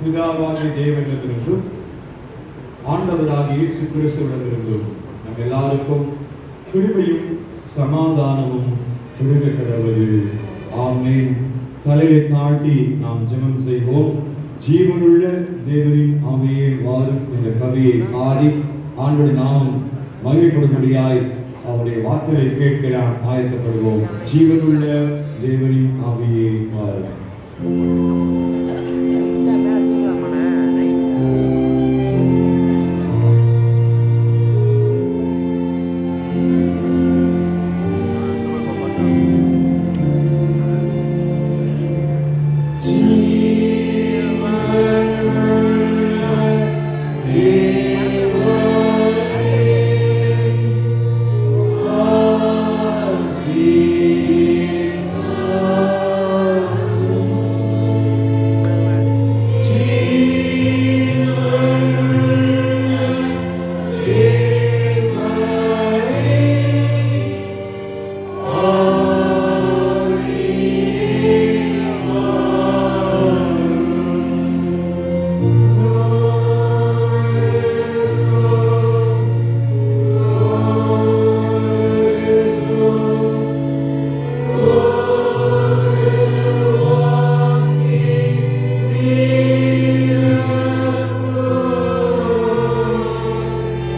பிதாவாகிய தேவனிடத்திலிருந்தும் ஆண்டவராக இயேசு கிறிஸ்துவிடத்திலிருந்தும் நம் எல்லாருக்கும் கிருபையும் சமாதானமும் கொடுக்க கடவுள் ஆமென். தலையை தாழ்த்தி நாம் ஜெபம் செய்வோம். ஜீவனுள்ள தேவனின் ஆமையே வாரும் என்ற கவியை பாடி ஆண்டுடைய நாம் மகிழ்ப்படும்படியாய் அவருடைய வார்த்தையை கேட்க நாம் ஆயத்தப்படுவோம். ஜீவனுள்ள தேவனின் ஆமையே வாரும். Thank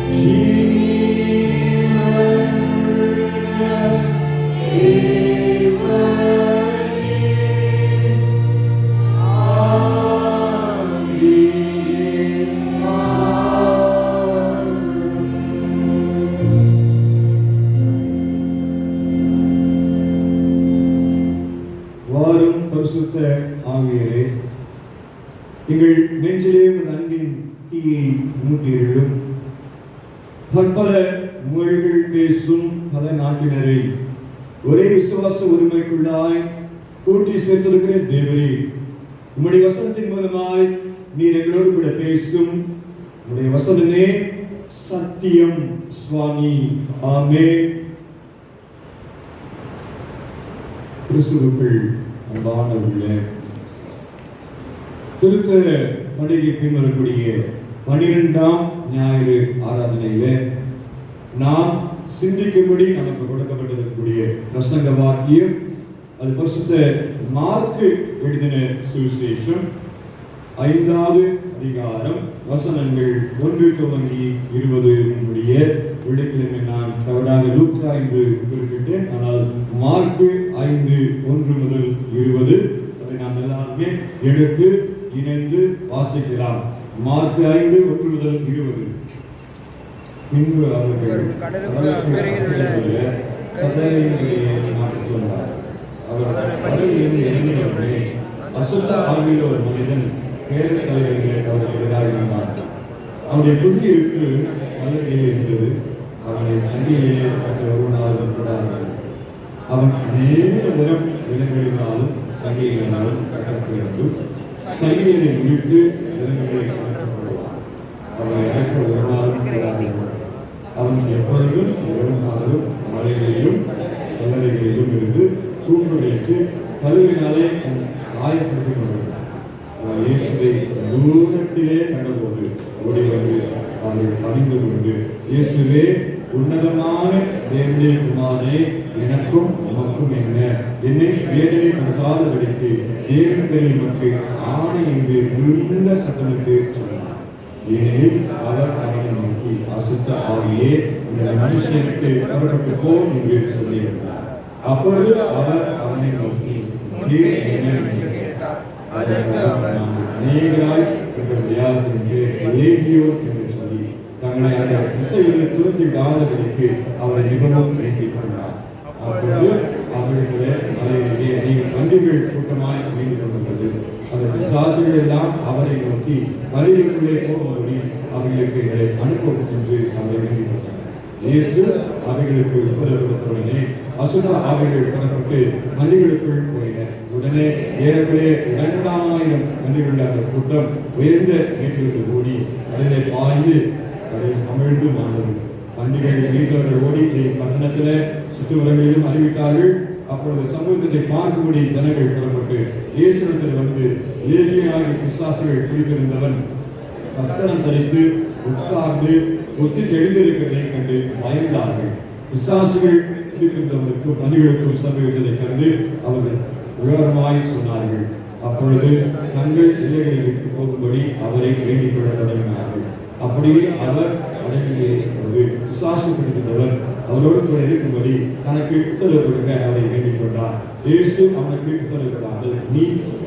வாரும் அன்பானவர்களே திருத்த பண்டிகை பின்வரக்கூடிய பனிரெண்டாம் ஞாயிறு ஆராதனையிலே நாம் சிந்திக்கும்படி நமக்கு கொடுக்கப்பட்டிருக்கக்கூடிய பிரசங்க வாக்கியம் அது பரிசுத்த மார்க்கு எழுதின சுவிசேஷம். ஐந்தாவது அதிகாரம் வசனங்கள் ஒன்று துவங்கி இருபது முடிய வெள்ளிக்கிழமை நான் தவறாக லூக்கா என்று குறிப்பிட்டேன் ஆனால் மார்க்கு ஐந்து ஒன்று முதல் இருபது அதை நாம் எல்லாருமே எடுத்து இணைந்து வாசிக்கலாம். மார்க்கு ஐந்து ஒன்று முதல் இருபது. பின்பு அவர்கள் கடலுக்கு அக்கறையில் உள்ள கதறியிலே நாட்டுக்கு அவர் கடலில் இறங்கியவுடனே அசுத்த ஆவியில் ஒரு மனிதன் பேர அவருக்கு எதிராக இருந்தான் அவனுடைய குடியிருப்பு அவனை சங்கிலே மற்ற ஒருவனாலும் கூடாது அவன் அநேக தினம் விலங்குகளினாலும் சங்கிகளினாலும் கட்டப்பட்டு சங்கிகளை முடித்து விலங்குகளை கட்டப்படுவான் அவனை இறக்க ஒரு நாளும் கூடாது அவன் எப்பொழுதும் ஒரு நாளும் மலைகளிலும் கல்லறைகளிலும் இருந்து தூக்கு வைத்து கழுவினாலே தன் காயப்படுத்திக் கொண்டிருந்தான் அவன் இயேசுவை தூரத்திலே கண்டபோது ஓடி வந்து அவர்கள் பணிந்து கொண்டு இயேசுவே உன்னதமான தேவனுடைய குமாரே எனக்கும் என்ன? என்னை வேதனை படுத்தாதபடிக்கு தேவன் பேரில் நமக்கு ஆணை என்று மிகுந்த சத்தமிட்டு சொன்னார். ஏனெனில் அவர் அவனை நோக்கி அசுத்த ஆவியே இந்த மனுஷனுக்கு புறப்பட்டு போ என்று சொல்லியிருந்தார். அப்பொழுது அவர் அவனை நோக்கி என்ன அநேகராய் என்று என்று சொல்லி தங்களை அந்த திசையில் துரத்தி விடாதபடிக்கு அவரை மிகவும் வேண்டிக் கொண்டார். அப்பொழுது நீங்கள் கூட்டமாய் அமைந்து கொண்டிருந்தது அந்த பிசாசுகள் எல்லாம் அவரை நோக்கி மலையிலுக்குள்ளே போகும்படி அவர்களுக்கு எங்களை அனுப்பவும் என்று அவரை வேண்டிக் இயேசு அவைகளுக்கு உத்தரவு கொடுத்தவுடனே அசுத ஆவிகள் புறப்பட்டு மல்லிகளுக்குள் போயின உடனே ஏற்கனவே இரண்டாயிரம் மல்லிகளுள்ள அந்த கூட்டம் உயர்ந்த வீட்டிற்கு ஓடி கடலை பாய்ந்து கடலில் அமிழ்ந்து மாண்டது பண்டிகை வீட்டவர்கள் ஓடி இதை பட்டணத்தில் சுற்றுப்புறங்களிலும் அறிவித்தார்கள் அப்பொழுது சமூகத்தை பார்க்கும்படி ஜனங்கள் புறப்பட்டு இயேசுடத்தில் வந்து ஏழியாகி பிசாசுகள் குடித்திருந்தவன் வஸ்திரம் தரித்து உட்கார்ந்து ஒத்தி எழுந்திருக்கிறதை கண்டு பயந்தார்கள். பிசாசுகள் இருக்கின்றவர்களுக்கும் பணிகளுக்கும் சமீபத்தை கண்டு அவர்கள் விவரமாய் சொன்னார்கள். அப்பொழுது தங்கள் எல்லைகளை விட்டு போகும்படி அவரை வேண்டிக் கொள்ள தொடங்கினார்கள். அப்படியே அவர் அடங்கியே பிசாசு பிடித்தவர் அவரோடு கூட இருக்கும்படி தனக்கு உத்தரவு கொடுக்க அவரை வேண்டிக் கொண்டார். இயேசு அவனுக்கு உத்தரவு கொடாமல் நீ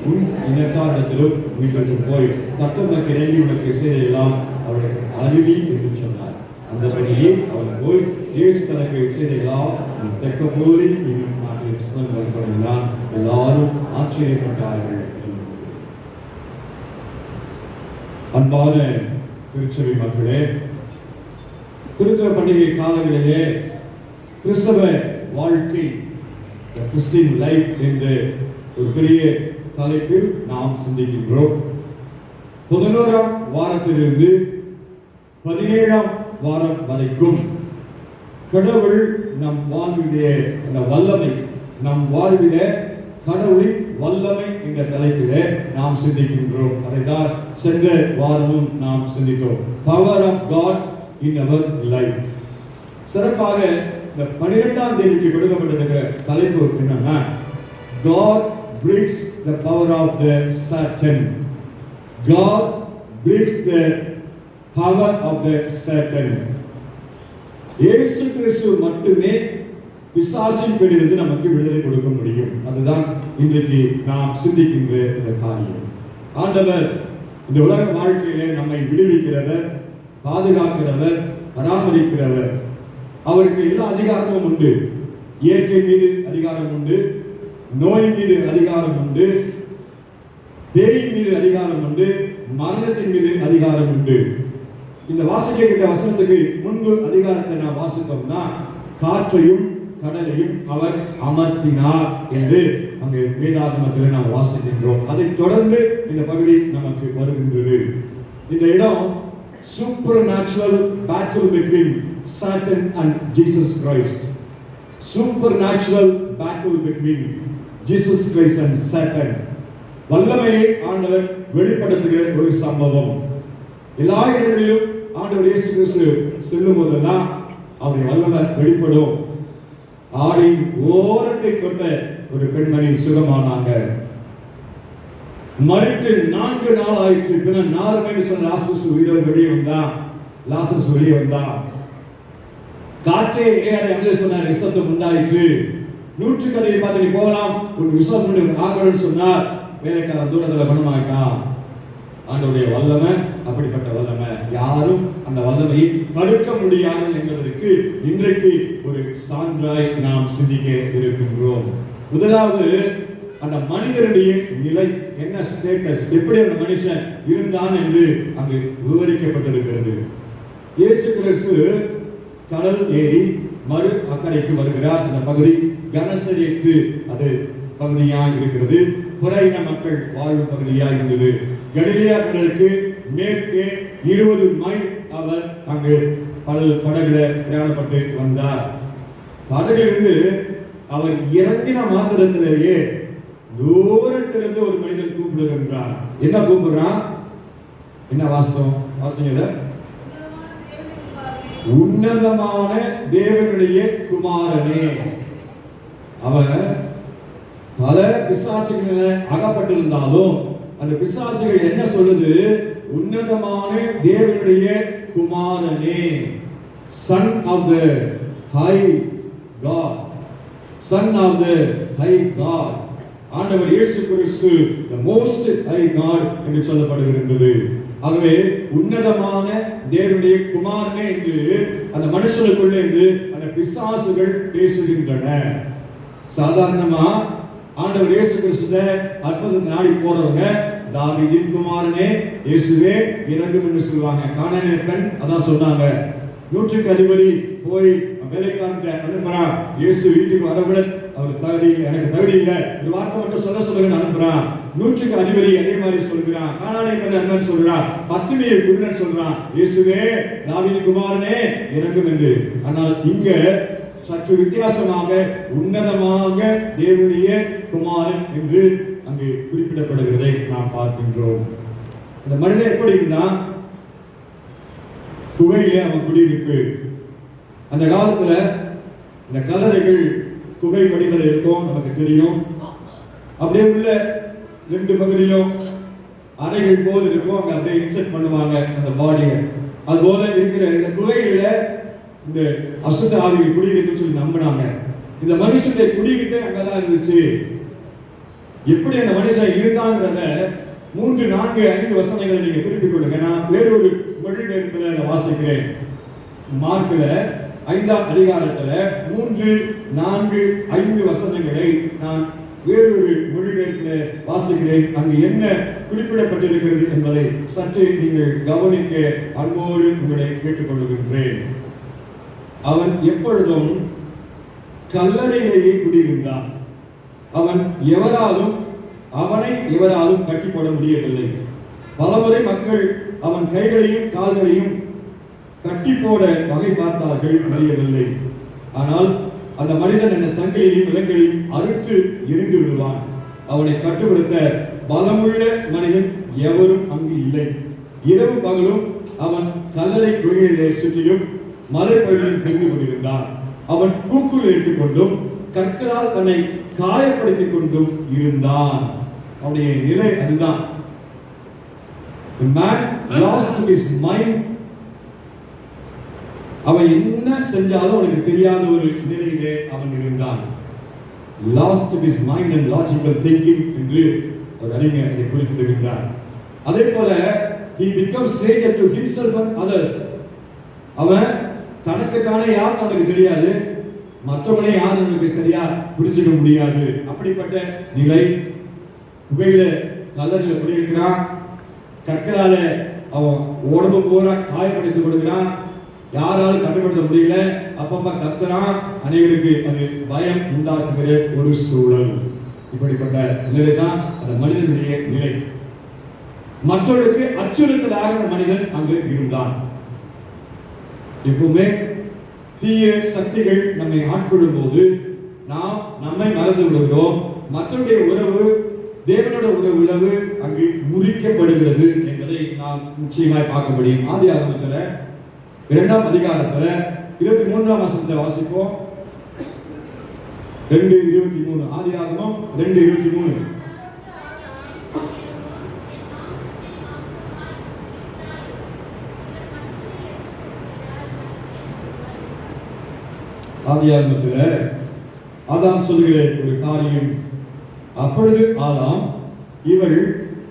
உன் இனத்தாரிடத்திலும் வீட்டுக்கு போய் தத்தமக்கு இறங்கி உனக்கு செய்யலாம் அவரை அருவி என்று சொன்னார். அந்தபடியே அவன் போய் இயேசு தனக்கு செய்தெல்லாம் தெக்க போலி இன்னும் நாட்டில் புஸ்தகம் தொடங்கினான் எல்லாரும் ஆச்சரியப்பட்டார்கள். அன்பான திருச்சபை மக்களே திருத்துவ பண்டிகை காலங்களிலே கிறிஸ்தவ வாழ்க்கை கிறிஸ்டின் லைஃப் என்ற ஒரு பெரிய தலைப்பில் நாம் சிந்திக்கின்றோம். பதினோராம் வாரத்திலிருந்து பதினேழாம் வாரம் வரைக்கும் கடவுள் நம் வாழ்விலே அந்த வல்லமை நம் வாழ்வில கடவுளின் வல்லமை என்ற தலைப்பிலே நாம் சிந்திக்கின்றோம். அதை தான் சென்ற வாரமும் நாம் சிந்தித்தோம். Power of God in our life சிறப்பாக இந்த பனிரெண்டாம் தேதிக்கு கொடுக்கப்பட்டிருக்கிற தலைப்பு என்னன்னா God breaks the power of the Satan. God breaks the power of the Satan. Yesu Kristu மட்டுமே பிசாசின் பிடியிலிருந்து நமக்கு விடுதலை கொடுக்க முடியும் அதுதான் இன்றைக்கு நாம் சிந்திக்கின்ற இந்த காரியம் ஆண்டவர் இந்த உலக வாழ்க்கையிலே நம்மை விடுவிக்கிறவர் பாதுகாக்கிறவர் பராமரிக்கிறவர் அவருக்கு எல்லா அதிகாரமும் உண்டு? இயற்கை மீது அதிகாரம் உண்டு நோய் மீது அதிகாரம் உண்டு பேயின் மீது அதிகாரம் உண்டு மரணத்தின் மீது அதிகாரம் உண்டு. இந்த வாசிக்கப்பட்ட வசனத்துக்கு முன்பு அதிகாரத்தை நாம் வாசித்தோம்னா காற்றையும் கடலையும் அவர் அமர்த்தினார் என்று அங்கு வேதாகமத்தில் நாம் வாசிக்கின்றோம். அதை தொடர்ந்து இந்த பகுதி நமக்கு வருகின்றது. இந்த இடம் supernatural battle between Satan and Jesus Christ. Supernatural between Jesus Jesus and and வல்லமையை ஆண்டவர் வெளிப்படுத்துகிற ஒரு சம்பவம். எல்லா இடங்களிலும் ஆண்டவர் இயேசு கிறிஸ்து செல்லும் போதெல்லாம் அவருடைய வல்லமை வெளிப்படும். ஆடின் ஓரத்தை கொண்ட ஒரு பெண்மணி சுகமானாங்க. மறுத்து நான்கு நாள் ஆயிற்று பின்னர் நாலு மணி சொன்ன லாசஸ் உயிரோடு வெளியே வந்தா லாசஸ் வெளியே வந்தா காற்றே ஏற வந்து சொன்னார் விசத்தம் உண்டாயிற்று. நூற்று கதையை பார்த்து நீ போகலாம். உன் விசுவாசம் பண்ணி ஆகணும்னு சொன்னார். வேலைக்காரன் தூரத்தில் குணமாயிட்டான் ஆண்டவுடைய வல்லமை அப்படிப்பட்ட வல்லமை. யாரும் அந்த வல்லமையை தடுக்க முடியாது என்பதற்கு இன்றைக்கு ஒரு சான்றாய் நாம் சிந்திக்க இருக்கின்றோம் முதலாவது அந்த மனிதனுடைய நிலை என்ன ஸ்டேட்டஸ் எப்படி அந்த மனுஷன் இருந்தான் என்று அங்கு விவரிக்கப்பட்டிருக்கிறது. இயேசு கிறிஸ்து கடல் ஏறி மறு அக்கறைக்கு வருகிறார் அந்த பகுதி கனசரியக்கு அது பகுதியாக இருக்கிறது. புறையின மக்கள் வாழும் பகுதியாக இருந்தது. கலிலியா கடலுக்கு மேற்கே இருபது மைல் அவர் அங்கு பல படகுல பிரயாணப்பட்டு வந்தார். படகிலிருந்து அவர் இறங்கின மாத்திரத்திலேயே தூரத்திலிருந்து ஒரு மனிதன் கூப்பிடுகின்றார் என்ன கூப்பிடுறான்? என்ன வாசம்? வாசிங்க உன்னதமான தேவனுடைய குமாரனே. அவன் பல பிசாசுகள அகப்பட்டிருந்தாலும் அந்த பிசாசுகள் என்ன சொல்லுது? உன்னதமான தேவனுடைய குமாரனே. Son of the high God son of the high God ஆண்டவர் Yesu Kristu the most high God என்று சொல்லப்படுகின்றது. ஆகவே உன்னதமான தேவனுடைய குமாரனே என்று அந்த மனுஷனுக்குள்ளே இருந்து அந்த பிசாசுகள் பேசுகின்றன. சாதாரணமா ஆண்டவர் இயேசு கிறிஸ்துவ அற்புதம் நாடி போறவங்க தாவிதின் குமாரனே இயேசுவே இறங்கும் என்று சொல்லுவாங்க. காணான பெண் அதான் சொன்னாங்க. நூற்றுக்கு அதிபதி போய் வேலைக்காரன் அனுப்புறான் இயேசு வீட்டுக்கு வரவிட அவர் தகுதி எனக்கு தகுதி இல்லை. ஒரு வார்த்தை மட்டும் சொல்ல சொல்லுங்க அனுப்புறான் நூற்றுக்கு அதிபதி அதே மாதிரி சொல்கிறான். காணானை பெண் அண்ணன் சொல்றான் பத்துமையை குருடன் சொல்றான் இயேசுவே தாவிதி குமாரனே இறங்கும் என்று. ஆனால் இங்க சற்று வித்தியாசமாக உன்னதமாக தேவனுடைய குமாரன் என்று அங்கு குறிப்பிடப்படுகிறதை நாம் பார்க்கின்றோம். இந்த மனிதன் எப்படி இருந்தா குகையிலே அவன் குடியிருப்பு. அந்த காலத்துல இந்த கல்லறைகள் குகை வடிவில் இருக்கும் நமக்கு தெரியும். அப்படியே உள்ள ரெண்டு பகுதியிலும் அறைகள் போல் இருக்கும். அங்க அப்படியே இன்செர்ட் பண்ணுவாங்க அந்த பாடியை அது போல இருக்கிற இந்த குகையில இந்த அசுத்த ஆவிகள் குடியிருக்குன்னு சொல்லி நம்பினாங்க. இந்த மனுஷனுடைய குடிக்கிட்டே அங்கதான் இருந்துச்சு. எப்படி அந்த மனுஷன் இருந்தாங்கிறத மூன்று நான்கு ஐந்து வசனங்களை நீங்க திருப்பிக் கொள்ளுங்க. நான் வேறொரு மொழிபெயர்ப்புல நான் வாசிக்கிறேன். மார்க்கில் ஐந்தாம் அதிகாரத்தில் மூன்று நான்கு ஐந்து வசனங்களை நான் வேறொரு மொழிபெயர்ப்புல வாசிக்கிறேன். அங்கு என்ன குறிப்பிடப்பட்டிருக்கிறது என்பதை சற்றே நீங்கள் கவனிக்க அன்போடு உங்களை கேட்டுக்கொள்கின்றேன். அவன் எப்பொழுதும் கல்லறையிலேயே குடியிருந்தான். அவன் எவராலும் அவனை எவராலும் கட்டி போட முடியவில்லை. பலமுறை மக்கள் அவன் கைகளையும் கால்களையும் கட்டி போட வகை பார்த்தார்கள் முடியவில்லை. ஆனால் அந்த மனிதன் என்ன சங்கிலையும் விலங்கையும் அறுத்து எரிந்து விடுவான். அவனை கட்டுப்படுத்த பலமுள்ள மனிதன் எவரும் அங்கு இல்லை. இரவு பகலும் அவன் கல்லறை குகையிலே சுற்றியும் மலைப்பகுதியில் தெரிந்து கொண்டிருந்தான். அவன் கூக்குள் கொண்டும் கற்களால் தன்னை காயப்படுத்திக் கொண்டும் இருந்தான். அவனுடைய நிலை அதுதான். The man lost his mind அவன் என்ன செஞ்சாலும் அவனுக்கு தெரியாத ஒரு நிலையிலே அவன் இருந்தான். Lost his mind and logical thinking என்று ஒரு அறிஞர் இதை குறிப்பிடுகின்றார் அதே போல he become stranger to himself and others அவன் தனக்கு தானே யார் அவனுக்கு தெரியாது மற்றவனே யார் அவனுக்கு சரியா புரிஞ்சுக்க முடியாது. அப்படிப்பட்ட நிலை குகையில கல்லறையில குடியிருக்கிறான் கற்களால அவன் உடம்பு போற காயப்படுத்திக் கொள்கிறான். யாராலும் கட்டுப்படுத்த முடியல. அப்பப்ப கத்துறான் அனைவருக்கு அது பயம் உண்டாக்குகிற ஒரு சூழல். இப்படிப்பட்ட நிலை தான் அந்த மனிதனுடைய நிலை. மற்றவர்களுக்கு அச்சுறுத்தலாக மனிதன் அங்கு இருந்தான். எப்பவுமே தீய சக்திகள் நம்மை ஆட்கொள்ளும் போது நாம் நம்மை மறந்து விடுகிறோம். மற்றவருடைய உறவு தேவனோட உறவு உறவு அங்கு முறிக்கப்படுகிறது என்பதை நாம் நிச்சயமாய் பார்க்க முடியும். ஆதி ஆகமத்துல இரண்டாம் அதிகாரத்தில் இருபத்தி மூன்றாம் வசனத்தை வாசிப்போம். ரெண்டு இருபத்தி மூணு. ஆதி ஆகமம் ரெண்டு இருபத்தி மூணு. ஆதியாகமத்துல ஆதாம் சொல்லுகிற ஒரு காரியம் அப்பொழுது ஆதாம் இவள்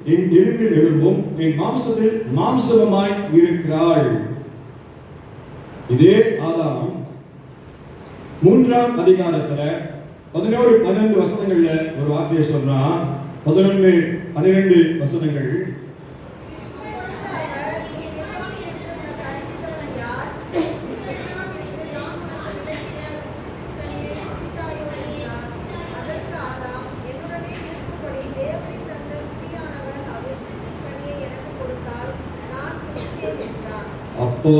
என் எலும்பில் எழும்பும் என் மாம்சத்தில் மாம்சமாய் இருக்கிறாள். இதே ஆதாரம். மூன்றாம் அதிகாரத்துல பதினோரு பன்னெண்டு வசனங்கள்ல ஒரு வார்த்தையை சொல்றான் பதினொன்று பன்னிரெண்டு வசனங்கள். அப்போ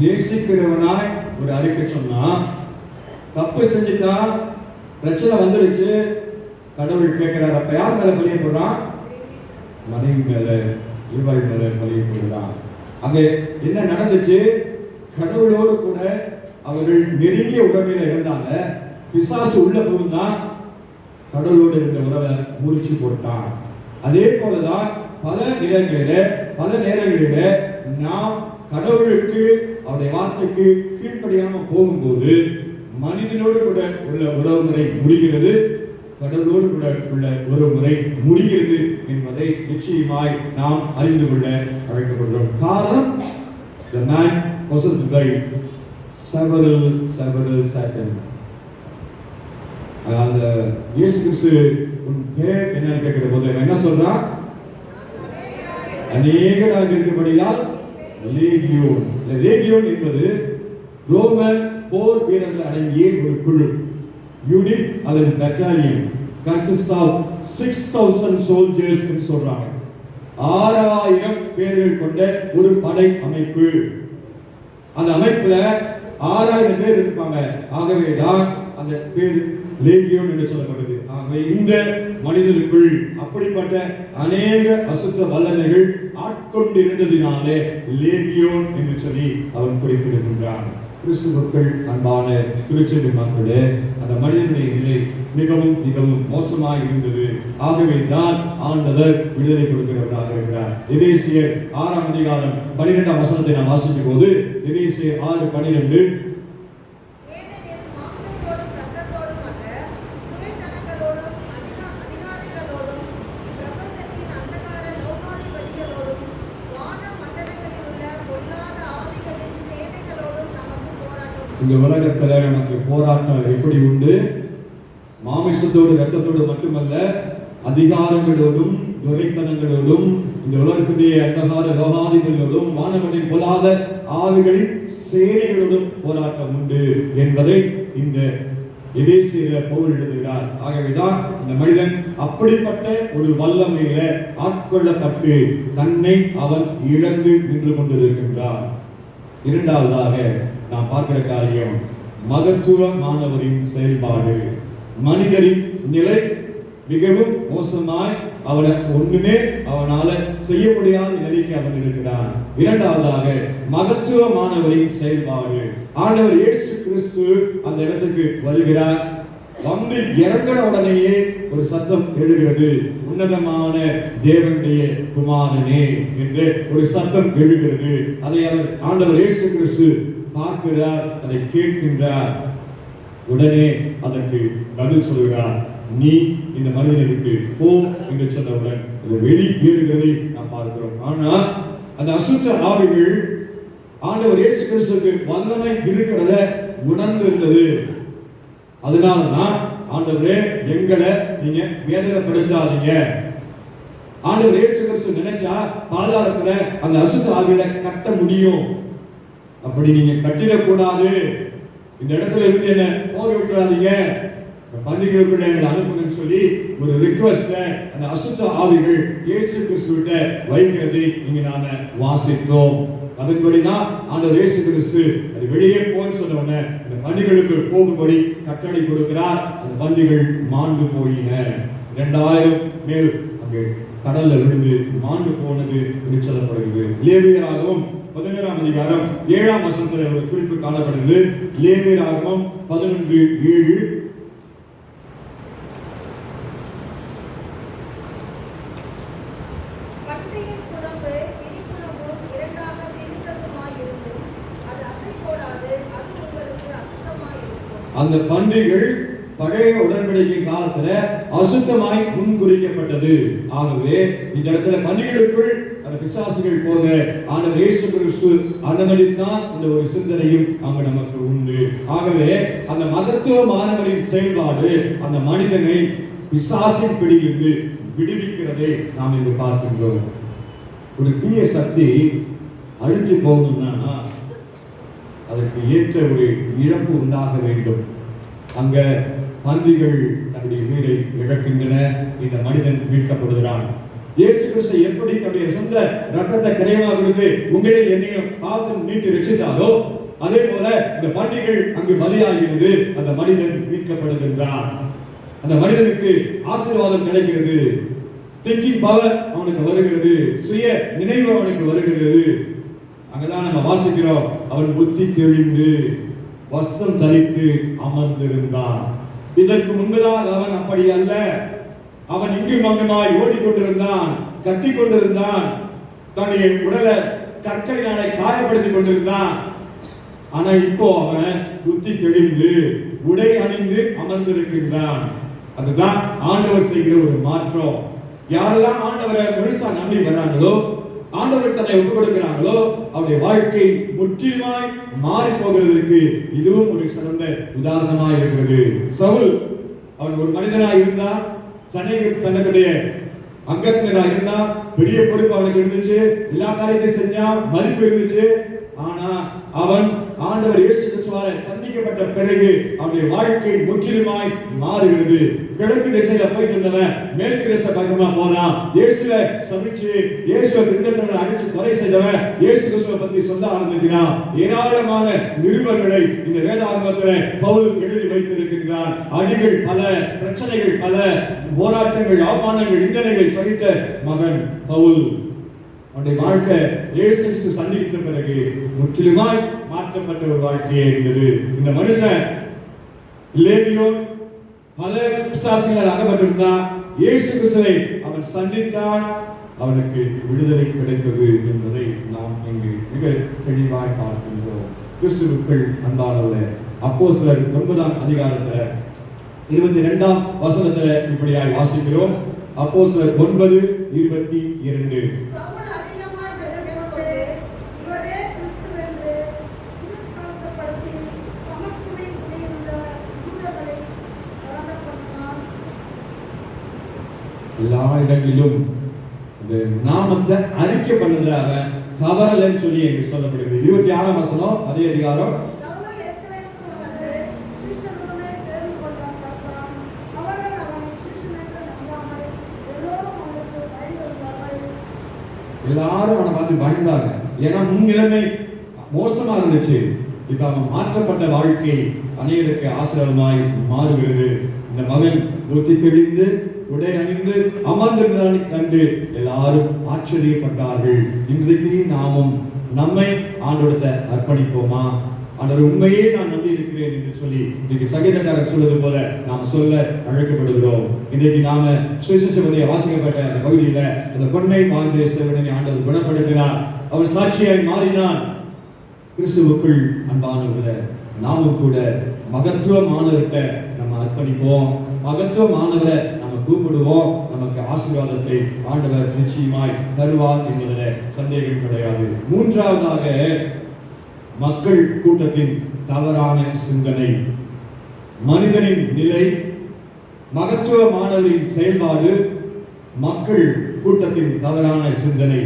நேசிக்கிறவனாய் ஒரு அறிக்கை சொன்னா தப்பு செஞ்சுட்டான் பிரச்சனை வந்துருச்சு. கடவுள் கேட்கிறார் அப்ப யார் மேல பழிய போடுறான்? மனைவி மேல இவள் மேல பழிய போடுறான். அங்க என்ன நடந்துச்சு? கடவுளோடு கூட அவர்கள் நெருங்கிய உறவில இருந்தாங்க. பிசாசு உள்ள போகுதான் கடவுளோடு இருந்த உறவை முறிச்சு போட்டான். அதே போலதான் பல நிலங்களில பல நேரங்களில நாம் கடவுளுக்கு அவருடைய வார்த்தைக்கு கீழ்ப்படியாம போகும்போது மனிதனோடு கூட உள்ள உறவுமுறை முடிகிறது கடவுளோடு கூட உள்ள ஒரு முறை முடிகிறது என்பதை நிச்சயமாய் நாம் அறிந்து கொள்ள அழைக்கப்படுகிறோம். காரணம் the man possessed by several several Satan. அந்த இயேசு கிறிஸ்து உன் பேர் என்ன கேட்கிற போது என்ன சொல்றான்? அநேகராக இருக்கும்படியால் லேகியோன் இந்த லேகியோன் என்பது ரோமன் போர் வீரர்கள் அடங்கிய ஒரு குழு. யூனிட் அல்லது battalion consist of six thousand soldiers சொல்றாங்க. ஆறாயிரம் பேர்கள் கொண்ட ஒரு படை அமைப்பு. அந்த அமைப்புல ஆறாயிரம் பேர் இருப்பாங்க. ஆகவே தான் அந்த பேர் லேகியோன் என்று சொல்லப்படுது. ஆகவே இந்த மனிதனுக்குள் அப்படிப்பட்ட அநேக அசுத்த வல்லமைகள் ஆட்கொண்டு இருந்ததினாலே லேகியோன் என்று சொல்லி அவன் குறிப்பிடுகின்றான். கிறிஸ்துவுக்குள் அன்பான திருச்செடி மக்களே அந்த மனிதனுடைய நிலை மிகவும் மிகவும் மோசமாக இருந்தது. ஆகவே தான் ஆண்டவர் விடுதலை கொடுக்கிறவராக இருக்கிறார். எபேசியர் ஆறாம் அதிகாரம் பனிரெண்டாம் வசனத்தை நாம் வாசிக்கும் போது எபேசியர் ஆறு பனிரெண்டு ஏனெனில் மாம்சத்தோடும் இரத்தத்தோடும் அல்ல, துரைத்தனங்களோடும், அதிகா- அதிகாரங்களோடும், பிரபஞ்சத்தின் அந்தகார லோகாதிபதிகளோடும், வான மண்டலங்களில் உள்ள பொல்லாத ஆவிகளின் சேனைகளோடும் நமக்கு போராட்டம் உண்டு. இந்த உலகத்துல நமக்கு போராட்டம் எப்படி உண்டு? மாமிசத்தோடு ரத்தத்தோடு மட்டுமல்ல அதிகாரங்களோடும் துரைத்தனங்களோடும் இந்த உலகத்துடைய அந்தகார லோகாதிகளோடும் மாணவனின் பொல்லாத ஆவிகளின் சேனைகளோடும் போராட்டம் உண்டு என்பதை இந்த எபேசியில பவுல் எழுதுகிறார். ஆகவேதான் இந்த மனிதன் அப்படிப்பட்ட ஒரு வல்லமையில ஆட்கொள்ளப்பட்டு தன்னை அவன் இழந்து நின்று கொண்டிருக்கின்றான். இரண்டாவதாக நான் பார்க்கிற காரியம் மகத்துவமானவரின் செயல்பாடு. மனிதரின் நிலை மிகவும் மோசமாய் அவனை ஒண்ணுமே அவனால செய்ய முடியாத நிலைக்கு அவன் இருக்கிறான். இரண்டாவதாக மகத்துவமானவரின் செயல்பாடு. ஆண்டவர் இயேசு கிறிஸ்து அந்த இடத்துக்கு வருகிறார். வந்து இறங்கின உடனேயே ஒரு சத்தம் எழுகிறது. உன்னதமான தேவனுடைய குமாரனே என்று ஒரு சத்தம் எழுகிறது. அதை அவர் ஆண்டவர் இயேசு கிறிஸ்து பார்க்கிறார் அதை கேட்கின்றார். உடனே அதற்கு பதில் சொல்கிறார் நீ இந்த மனிதனை விட்டு போ என்று சொன்னவுடன் அது வெளி வீடுகளை நாம் பார்க்கிறோம். ஆனால் அந்த அசுத்த ஆவிகள் ஆண்டவர் இயேசு கிறிஸ்துக்கு வல்லமை இருக்கிறத உணர்ந்திருந்தது. அதனாலதான் ஆண்டவரே எங்களை நீங்க வேதனைப்படுத்தாதீங்க. ஆண்டவர் இயேசு கிறிஸ்து நினைச்சா பாதாளத்துல அந்த அசுத்த ஆவியில கட்ட முடியும். அப்படி நீங்க கட்டிடக்கூடாது. இந்த இடத்துல இருந்து என்ன போக விட்டுறாதீங்க. பண்டிகைக்குள்ள எங்களை அனுப்புங்கன்னு சொல்லி ஒரு ரிக்வஸ்ட அந்த அசுத்த ஆவிகள் இயேசு கிறிஸ்துவிட்ட வைக்கிறது இங்க நாம வாசித்தோம். அதன்படிதான் அந்த இயேசு கிறிஸ்து அது வெளியே போன்னு சொன்ன உடனே இந்த பண்டிகளுக்கு போகும்படி கட்டளை கொடுக்கிறார். அந்த பண்டிகள் மாண்டு போயின. இரண்டாயிரம் மேல் அங்கு கடல்ல விழுந்து மாண்டு போனது என்று சொல்லப்படுகிறது. லேவியராகவும் பதினேழாம் அதிகாரம் ஏழாம் வசனத்தில் ஒரு குறிப்பு காணப்படுகிறது. லேவியராகவும் பதினொன்று ஏழு. அந்த பன்றிகள் பழைய உடன்படிக்கை காலத்துல அசுத்தமாய் முன்குறிக்கப்பட்டது ஆகவே இந்த இடத்துல பன்றிகளுக்குள் அந்த பிசாசுகள் போக ஆண்டவர் இயேசு கிறிஸ்து அனுமதித்தான் இந்த ஒரு சிந்தனையும் அங்க நமக்கு உண்டு. ஆகவே அந்த மகத்துவமானவரின் செயல்பாடு அந்த மனிதனை பிசாசின் பிடியிலிருந்து விடுவிக்கிறதை நாம் இங்கு பார்க்கின்றோம். ஒரு தீய சக்தி அழிஞ்சு போகணும்னா அதற்கு ஏற்ற ஒரு இழப்பு உண்டாக வேண்டும். அங்க பன்றிகள் தன்னுடைய உயிரை இழக்கின்றன. இந்த மனிதன் மீட்கப்படுகிறான். இயேசு கிறிஸ்து எப்படி தன்னுடைய சொந்த ரத்தத்தை கரையமாக கொடுத்து உங்களை என்னையும் பார்த்து மீட்டு ரட்சித்தாரோ அதே போல இந்த பண்டிகை அங்கு பலியாகிறது. அந்த மனிதன் மீட்கப்படுகின்றான். அந்த மனிதனுக்கு ஆசீர்வாதம் கிடைக்கிறது. திங்கிங் பவர் அவனுக்கு வருகிறது. சுய நினைவு அவனுக்கு வருகிறது. அங்கதான் நம்ம வாசிக்கிறோம். அவன் புத்தி தெளிந்து வஸ்திரம் தரித்து அமர்ந்திருந்தான். இதற்கு முன்பதாக அவன் அப்படி அல்ல. அவன் இங்கும் அங்குமாய் ஓடிக்கொண்டிருந்தான் கத்தி கொண்டிருந்தான் தன்னுடைய உடலை கற்களினாலே காயப்படுத்திக் கொண்டிருந்தான். ஆனா இப்போ அவன் புத்தி தெளிந்து உடை அணிந்து அமர்ந்திருக்கின்றான். அதுதான் ஆண்டவர் செய்கிற ஒரு மாற்றம். யாரெல்லாம் ஆண்டவரை முழுசா நம்பி வராங்களோ ஆண்டவர் தன்னை ஒப்புக் கொடுக்கிறாங்களோ அவருடைய வாழ்க்கை முற்றிலுமாய் மாறி போகிறதற்கு இதுவும் ஒரு சிறந்த உதாரணமாய் இருக்கிறது. சவுல் அவன் ஒரு மனிதனாய் இருந்தா சனை தன்னுடைய அங்கத்தினராக இருந்தா பெரிய பொறுப்பு அவனுக்கு இருந்துச்சு எல்லா காரியத்தையும் செஞ்சா மதிப்பு இருந்துச்சு. ஆனா அவன் ஆண்டவர் இயேசு கிறிஸ்துவால சந்திக்கப்பட்ட பிறகு அவனுடைய வாழ்க்கை முற்றிலுமாய் மாறுகிறது. கிழக்கு திசையில போயிட்டு இருந்தவன் மேற்கு திசை பக்கமா போனான். இயேசுவை சமைச்சு இயேசுவ பின்பற்றவனை அடிச்சு கொலை செய்தவன் இயேசு கிறிஸ்துவ பத்தி சொல்ல ஆரம்பிக்கிறான். ஏராளமான நிருபங்களை இந்த வேதாகமத்துல பவுல் எழுதி வைத்திருக்கின்றான். அடிகள் பல பிரச்சனைகள் பல போராட்டங்கள் அவமானங்கள் நிந்தனைகள் சகித்த மகன் பவுல். அவனுடைய வாழ்க்கை ஏழு கிறிஸ்து சந்தித்த பிறகு முற்றிலுமாய் மாற்றப்பட்ட ஒரு வாழ்க்கையே இருந்தது. இந்த மனுஷன் லேவியோ பல பிசாசுகள் அகப்பட்டிருந்தான் இயேசு கிறிஸ்துவை அவன் சந்தித்தான். அவனுக்கு விடுதலை கிடைத்தது என்பதை நாம் இங்கு மிக தெளிவாய் பார்க்கின்றோம். கிறிஸ்துவுக்குள் அன்பானவர்களே அப்போ சிலர் ஒன்பதாம் அதிகாரத்தில் இருபத்தி இரண்டாம் வசனத்துல இப்படியாய் வாசிக்கிறோம். அப்போ சிலர் ஒன்பது இருபத்தி இரண்டு. எல்லா இடங்களிலும் இந்த நாமத்தை அறிக்கை பண்ணதுல அவன் தவறலன்னு சொல்லி எங்களுக்கு சொல்லப்படுகிறது. இருபத்தி ஆறாம் வசனம் அதே அதிகாரம். எல்லாரும் அவனை பார்த்து பயந்தாங்க. ஏன்னா முன் நிலைமை மோசமா இருந்துச்சு. இப்ப அவன் மாற்றப்பட்ட வாழ்க்கை அநேகருக்கு ஆசிரியமாய் மாறுகிறது. இந்த மகன் புத்தி தெளிந்து உடை அணிந்து அமர்ந்திருந்ததை கண்டு எல்லாரும் ஆச்சரியப்பட்டார்கள். இன்றைக்கு நாமும் நம்மை ஆண்டோடத்தை அர்ப்பணிப்போமா? ஆண்டவர் உண்மையே நான் நம்பி இருக்கிறேன் என்று சொல்லி இன்னைக்கு சங்கீதக்காரர் சொல்வது போல நாம் சொல்ல அழைக்கப்படுகிறோம். இன்றைக்கு நாம சுவிசேஷபதியை வாசிக்கப்பட்ட அந்த பகுதியில அந்த பொன்னை வாழ்ந்த சேவனை ஆண்டவர் குணப்படுத்தினார். அவர் சாட்சியாய் மாறினார். கிறிஸ்துவுக்குள் அன்பானவர்களே நாமும் கூட மகத்துவமானவர்கிட்ட அர்ப்பணிப்போம். மகத்துவ மாணவரை நம்ம கூப்பிடுவோம். நமக்கு ஆசீர்வாதத்தை ஆண்டவர் நிச்சயமாய் தருவார் என்பதில் சந்தேகம் கிடையாது. மூன்றாவதாக மக்கள் கூட்டத்தின் தவறான சிந்தனை. மனிதனின் நிலை மகத்துவ மாணவரின் செயல்பாடு மக்கள் கூட்டத்தின் தவறான சிந்தனை.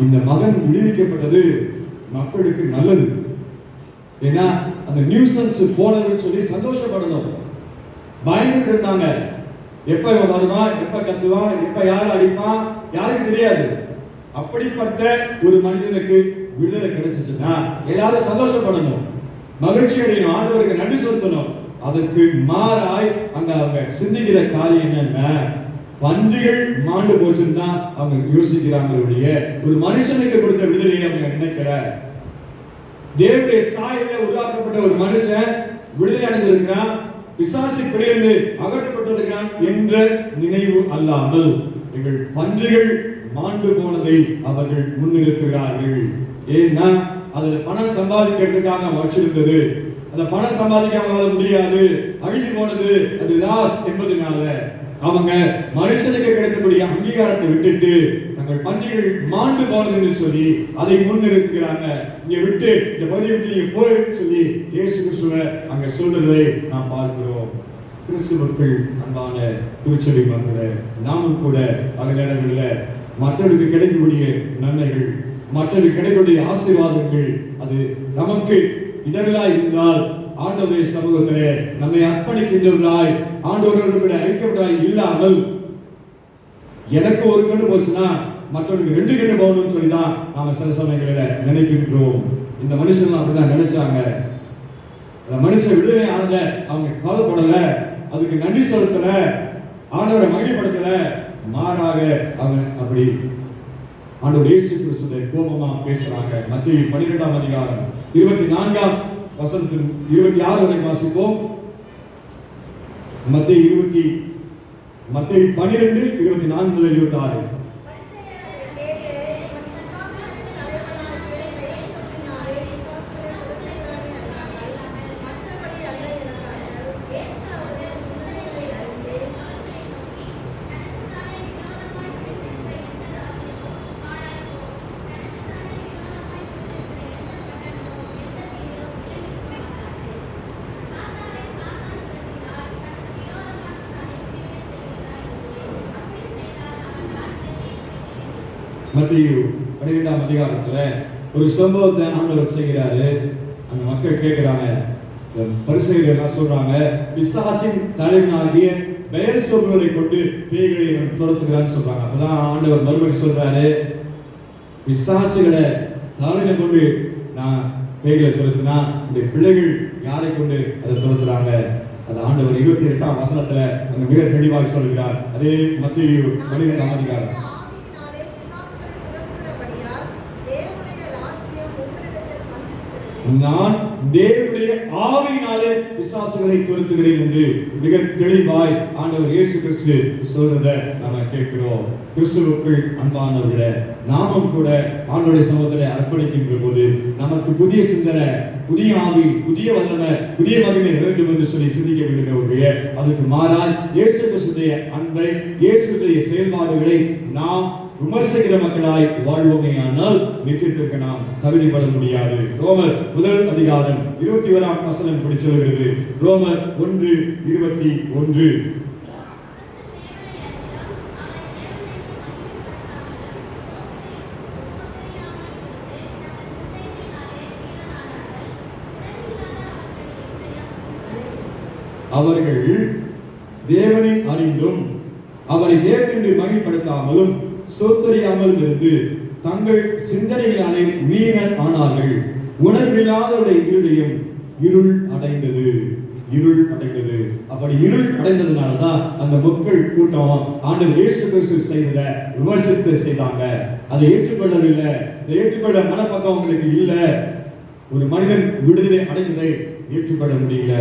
இந்த மகன் விடுவிக்கப்பட்டது மக்களுக்கு நல்லது. ஏன்னா அந்த நியூசன்ஸ் போனதுன்னு சொல்லி சந்தோஷப்படணும். பயந்துட்டு இருந்தாங்க. எப்ப இவன் வருவான்? எப்ப கத்துவான்? எப்ப யார் அடிப்பான்? யாருக்கு தெரியாது. அப்படிப்பட்ட ஒரு மனிதனுக்கு விடுதலை கிடைச்சிச்சுன்னா எல்லாரும் சந்தோஷப்படணும். மகிழ்ச்சி அடையணும். ஆண்டவருக்கு நன்றி செலுத்தணும். அதற்கு மாறாய் அங்க அவங்க சிந்திக்கிற காரியம் என்னன்னா பன்றிகள் மாண்டு போச்சுன்னு தான் அவங்க யோசிக்கிறாங்களுடைய ஒரு மனுஷனுக்கு கொடுத்த விடுதலையை அவங்க நினைக்கிற தேவனுடைய சாயல உருவாக்கப்பட்ட ஒரு மனுஷன் விடுதலை அடைந்திருக்கிறான். பிசாசு பிடியிருந்து அகற்றப்பட்டிருக்கிறான் என்ற நினைவு அல்லாமல் எங்கள் பன்றிகள் மாண்டு போனதை அவர்கள் முன்னிறுத்துகிறார்கள். ஏன்னா அதுல பணம் சம்பாதிக்கிறதுக்காக வச்சிருந்தது. அந்த பணம் சம்பாதிக்க அவங்களால முடியாது. அழிந்து போனது அது லாஸ் என்பதுனால அவங்க மனுஷனுக்கு கிடைக்கக்கூடிய அங்கீகாரத்தை விட்டுட்டு தங்கள் பன்றிகள் மாண்டு போனதுன்னு சொல்லி அதை முன்னிறுத்துகிறாங்க. நீங்க விட்டு இந்த பகுதியை விட்டு நீங்க போயின்னு சொல்லி இயேசு கிறிஸ்துவ அங்க சொல்றதை நாம் பார்க்கிறோம். கிறிஸ்துவர்கள் அன்பான திருச்செடி மக்களே நாமும் கூட பல நேரங்களில் மற்றவர்களுக்கு கிடைக்கக்கூடிய நன்மைகள் மற்றவர்களுக்கு கிடைக்கக்கூடிய ஆசீர்வாதங்கள் அது நமக்கு இடர்களாய் இருந்தால் ஆண்டவருடைய சமூகத்திலே நம்மை அர்ப்பணிக்கின்றவர்களாய் ஆண்டவரோடு கூட ஐக்கியப்படாய் இல்லாமல் எனக்கு ஒரு கண்ணு போச்சுன்னா மற்றவங்களுக்கு ரெண்டு கண்ணு போகணும்னு சொல்லி தான் நாம சில சமயங்களில் நினைக்கின்றோம். இந்த மனுஷன் அப்படிதான் நினைச்சாங்க. அந்த மனுஷன் விடுதலை ஆனல அவங்க கவலைப்படல அதுக்கு நன்றி செலுத்தல ஆண்டவரை மகிழ்ப்படுத்தல மாறாக அவன் அப்படி ஆண்டவர் இயேசு கிறிஸ்துவை கோபமா பேசுறாங்க. மத்திய பன்னிரெண்டாம் அதிகாரம் இருபத்தி நான்காம் வசனத்தில் இருபத்தி ஆறு வரை வாசிப்போம். மத்திய இருபத்தி மத்திய பன்னிரெண்டு இருபத்தி நான்கு முதல் இருபத்தி ஆறு மத்திய பன்னிரெண்டாம் அதிகாரத்தில் ஒரு சம்பவத்தை ஆண்டவர் செய்கிறாரு. அந்த மக்கள் கேட்கிறாங்க பரிசெயர்கள் என்ன சொல்றாங்க பிசாசின் தலைவனாகிய பெயர் சொல்களை கொண்டு பேய்களை இவன் துரத்துகிறான்னு சொல்றாங்க. அப்பதான் ஆண்டவர் மறுபடி சொல்றாரு பிசாசுகளை தலையில கொண்டு நான் பேய்களை துரத்துனா இந்த பிள்ளைகள் யாரை கொண்டு அதை துரத்துறாங்க? அது ஆண்டவர் இருபத்தி எட்டாம் வசனத்துல அங்க மிக தெளிவாக சொல்கிறார். அதே மத்திய மனித அதிகாரம் ஆவியினாலே பிசாசுகளை துரத்துகிறபடியால் தேவனுடைய ராஜ்யம் உங்களிடத்தில் வந்திருக்கிறது நான் தேவனுடைய ஆவியினாலே விசுவாசங்களை துரத்துகிறேன் என்று மிக தெளிவாய் ஆண்டவர் இயேசு கிறிஸ்து சொல்றத நாம கேட்கிறோம். கிறிஸ்துவுக்குள் அன்பானவர்கள நாமும் கூட ஆண்டவருடைய சமூகத்தை அர்ப்பணிக்கின்ற போது நமக்கு புதிய சிந்தனை புதிய ஆவி புதிய வல்லமை புதிய மகிமை வேண்டும் என்று சொல்லி சிந்திக்க விடுகிறவர்களே அதுக்கு மாறால் இயேசு கிறிஸ்துடைய அன்பை இயேசுடைய செயல்பாடுகளை நாம் விமர்சிக்கிற மக்களாய் வாழ்வோமேயானால் நித்தியத்திற்கு நாம் தகுதிப்பட முடியாது. ரோமர் முதல் அதிகாரம் இருபத்தி ஓராம் வசனம் இப்படி சொல்கிறது ரோமர் ஒன்று இருபத்தி ஒன்று. அவர்கள் தேவனை அறிந்தும் அவரை தேவனை மகிழ்படுத்தாமலும் சொத்தறியாமல் இருந்து தங்கள் சிந்தனைகளாலே வீணன் ஆனார்கள். உணர்வில்லாதவருடைய இருதயம் இருள் அடைந்தது. இருள் அடைந்தது. அப்படி இருள் அடைந்ததுனால தான் அந்த மக்கள் கூட்டம் ஆண்டு இயேசு கிறிஸ்து செய்தத விமர்சித்து செய்தாங்க. அதை ஏற்றுக்கொள்ளவில்லை. ஏற்றுக்கொள்ள மனப்பக்கம் அவங்களுக்கு இல்லை. ஒரு மனிதன் விடுதலை அடைந்ததை ஏற்றுக்கொள்ள முடியல.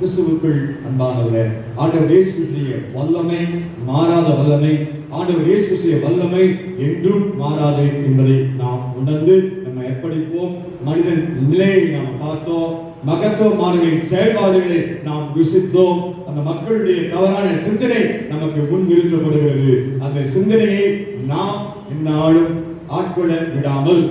கிறிஸ்துவுக்குள் அன்பானவர்கள் ஆண்டவர் இயேசுடைய வல்லமை மாறாத வல்லமை ஆண்டவர் இயேசுடைய வல்லமை என்றும் மாறாது என்பதை நாம் உணர்ந்து நம்ம எப்படிப்போம்? மனிதன் நிலையை நாம் பார்த்தோம். மகத்துவமானவர்களின் செயல்பாடுகளை நாம் ருசித்தோம் அந்த மக்களுடைய தவறான சிந்தனை நமக்கு முன் நிறுத்தப்படுகிறது. அந்த சிந்தனையை நாம் இந்நாளும் ஆட்கொள்ள விடாமல்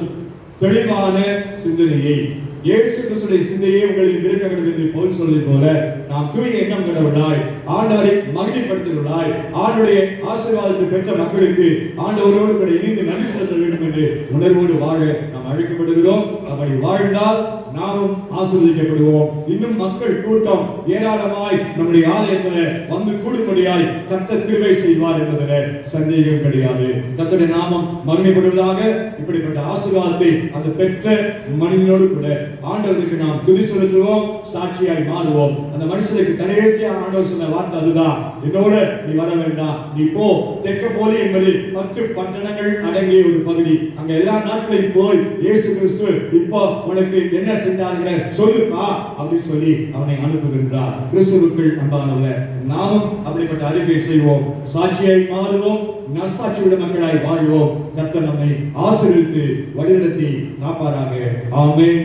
தெளிவான சிந்தனையை இயேசு கிறிஸ்துடைய சிந்தையே உங்களில் இருக்க வேண்டும் என்று போல் சொல்வது போல நாம் தூய எண்ணம் கொண்டவர்களாய் ஆண்டவரை மகிழ்ப்படுத்துவர்களாய் ஆண்டுடைய ஆசீர்வாதத்தை பெற்ற மக்களுக்கு ஆண்டவரோடு கூட இணைந்து நன்றி செலுத்த வேண்டும் என்று உணர்வோடு வாழ நாம் அழைக்கப்படுகிறோம். அப்படி வாழ்ந்தால் நாமும் ஆசீர்வதிக்கப்படுவோம். இன்னும் மக்கள் கூட்டம் ஏராளமாய் நம்முடைய ஆலயத்தில் வந்து கூடும்படியாய் கத்த கிருபை செய்வார் என்பதில் சந்தேகம் கிடையாது. கர்த்தருடைய நாமம் மகிமைப்படுவதாக இப்படிப்பட்ட ஆசீர்வாதத்தை அந்த பெற்ற மனிதனோடு கூட ஆண்டவருக்கு நாம் துதி செலுத்துவோம் சாட்சியாய் மாறுவோம். அந்த மனுஷனுக்கு கடைசியாக ஆண்டவர் சொன்ன வார்த்தை அதுதான். என்னோட நீ வர வேண்டாம் நீ போ. தெற்க போலி என்பது பத்து பட்டணங்கள் அடங்கிய ஒரு பகுதி. அங்க எல்லா நாட்களையும் போய் இயேசு கிறிஸ்து இப்போ உனக்கு என்ன செஞ்சார்கள் சொல்லுப்பா அப்படின்னு சொல்லி அவனை அனுப்புகின்றார். கிறிஸ்துவுக்குள் அன்பானவர்களே நாமும் அப்படிப்பட்ட அறிக்கை செய்வோம். சாட்சியாய் மாறுவோம் நற்சாட்சியுள்ள மக்களாய் வாழ்வோம். கத்த நம்மை ஆசீர்வித்து வழிநடத்தி காப்பாராக. ஆமேன்.